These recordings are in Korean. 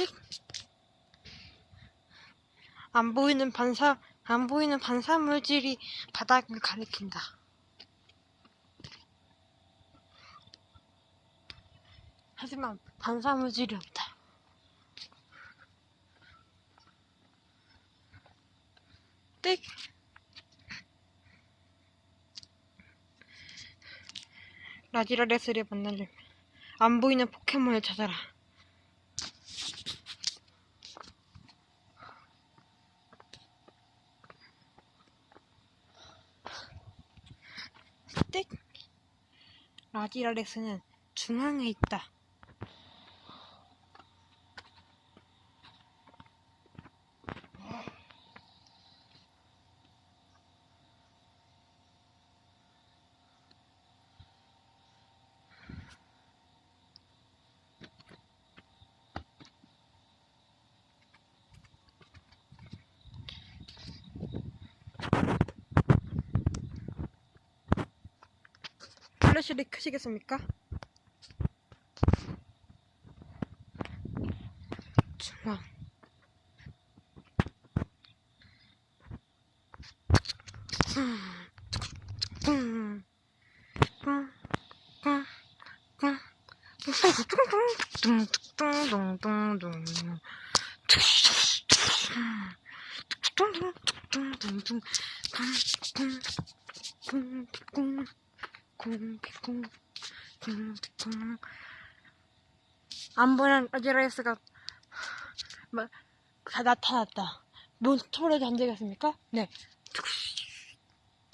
띡. 안 보이는 반사, 안 보이는 반사 물질이 바닥을 가리킨다. 하지만 반사 물질이 없다. 띡. 라디라레스를 만나려면 안 보이는 포켓몬을 찾아라. 띡. 라디라레스는 중앙에 있다. 플래시를 켜시겠습니까? 중앙. 쿵쿵쿵쿵. 쿵쿵 쿵쿵 안 보는 어지라이스가 다 나타났다. 몬스터로 잠들겠습니까? 네.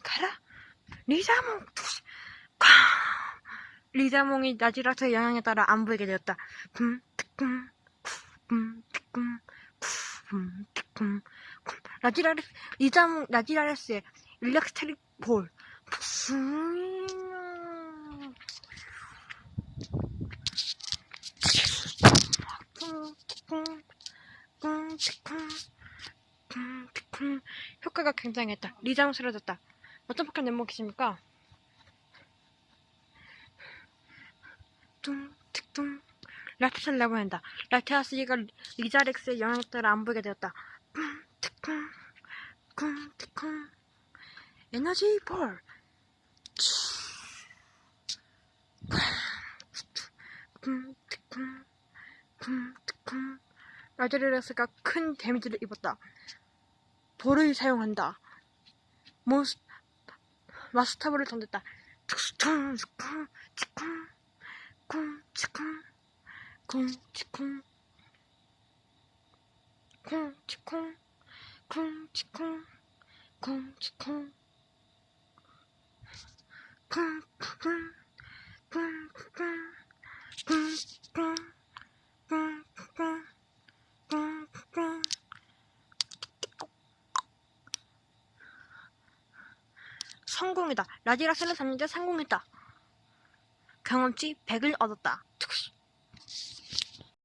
가라. 리자몽. 쾅. 리자몽이 나지라스의 영향에 따라 안 보이게 되었다. 라지라레스, 리자몽, 라지라레스의 일렉트릭 볼. 쿵. 쿵, 티쿵, 쿵, 티쿵, 쿵, 티쿵. 효과가 굉장했다. 리자몽 쓰러졌다. 어떤 멤버 계십니까? 뚱. 라피스를 내보낸다. 라테아스가 리자렉스의 영향에 따라 안 보이게 되었다. 쿵, 쿵, 티쿵. 에너지 볼. 쿵, 티쿵, 쿵, 티쿵. 라제르렉스가 큰 데미지를 입었다. 볼을 사용한다. 몬스, 마스터볼을 던졌다. 툭툭, 쿵, 치쿵, 쿵, 치쿵, 쿵, 치쿵, 쿵, 치쿵, 쿵, 치쿵, 쿵, 치쿵, 쿵, 쿵, 쿵, 쿵, 쿵, 쿵, 쿵, 쿵, 쿵, 쿵. 성공이다. 라디라스를 잡는데 성공했다. 경험치 100을 얻었다.